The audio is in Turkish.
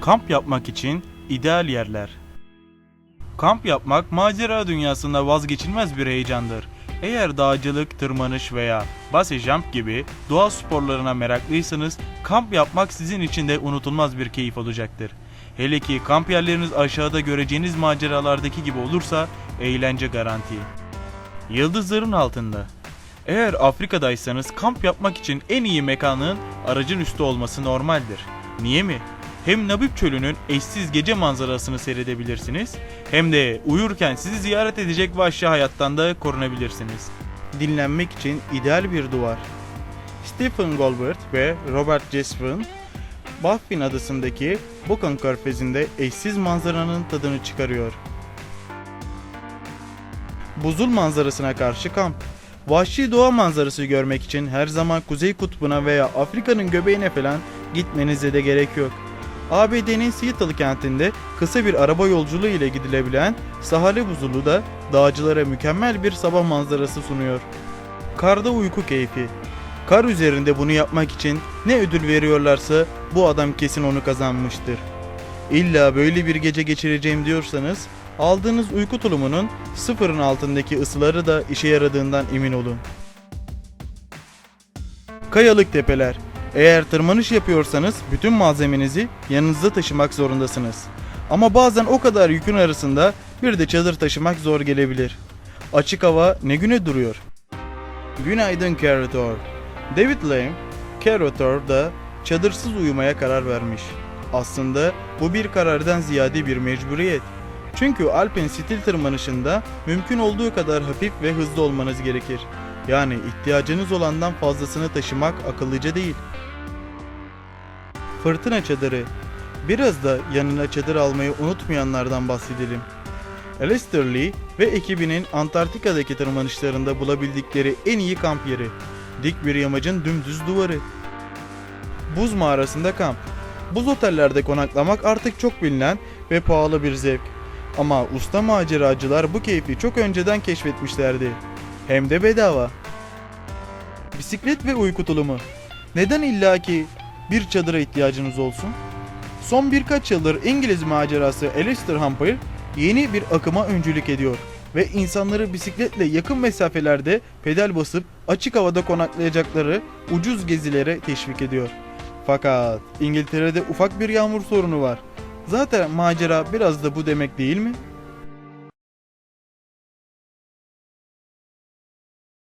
Kamp yapmak için ideal yerler. Kamp yapmak macera dünyasında vazgeçilmez bir heyecandır. Eğer dağcılık, tırmanış veya base jump gibi doğa sporlarına meraklıysanız kamp yapmak sizin için de unutulmaz bir keyif olacaktır. Hele ki kamp yerleriniz aşağıda göreceğiniz maceralardaki gibi olursa eğlence garanti. Yıldızların altında. Eğer Afrika'daysanız kamp yapmak için en iyi mekanın aracın üstü olması normaldir. Niye mi? Hem Nabib Çölü'nün eşsiz gece manzarasını seyredebilirsiniz hem de uyurken sizi ziyaret edecek vahşi hayattan da korunabilirsiniz. Dinlenmek için ideal bir duvar. Stephen Goldberg ve Robert Jessup Baffin adasındaki Buchan Körfezi'nde eşsiz manzaranın tadını çıkarıyor. Buzul manzarasına karşı kamp. Vahşi doğa manzarası görmek için her zaman Kuzey Kutbu'na veya Afrika'nın göbeğine falan gitmenize de gerek yok. ABD'nin Seattle kentinde kısa bir araba yolculuğu ile gidilebilen Sahale Buzulu da dağcılara mükemmel bir sabah manzarası sunuyor. Karda uyku keyfi. Kar üzerinde bunu yapmak için ne ödül veriyorlarsa bu adam kesin onu kazanmıştır. İlla böyle bir gece geçireceğim diyorsanız aldığınız uyku tulumunun sıfırın altındaki ısıları da işe yaradığından emin olun. Kayalık tepeler. Eğer tırmanış yapıyorsanız bütün malzemenizi yanınızda taşımak zorundasınız. Ama bazen o kadar yükün arasında bir de çadır taşımak zor gelebilir. Açık hava ne güne duruyor. Günaydın Kerator. David Lame, Kerator'da çadırsız uyumaya karar vermiş. Aslında bu bir karardan ziyade bir mecburiyet. Çünkü Alpin stil tırmanışında mümkün olduğu kadar hafif ve hızlı olmanız gerekir. Yani ihtiyacınız olandan fazlasını taşımak akıllıca değil. Fırtına çadırı. Biraz da yanına çadır almayı unutmayanlardan bahsedelim. Alistair Lee ve ekibinin Antarktika'daki tırmanışlarında bulabildikleri en iyi kamp yeri. Dik bir yamacın dümdüz duvarı. Buz mağarasında kamp. Buz otellerde konaklamak artık çok bilinen ve pahalı bir zevk. Ama usta maceracılar bu keyfi çok önceden keşfetmişlerdi. Hem de bedava. Bisiklet ve uyku tulumu. Neden illaki bir çadıra ihtiyacınız olsun? Son birkaç yıldır İngiliz macerası Alistair Humphrey yeni bir akıma öncülük ediyor ve insanları bisikletle yakın mesafelerde pedal basıp açık havada konaklayacakları ucuz gezilere teşvik ediyor. Fakat İngiltere'de ufak bir yağmur sorunu var. Zaten macera biraz da bu demek değil mi?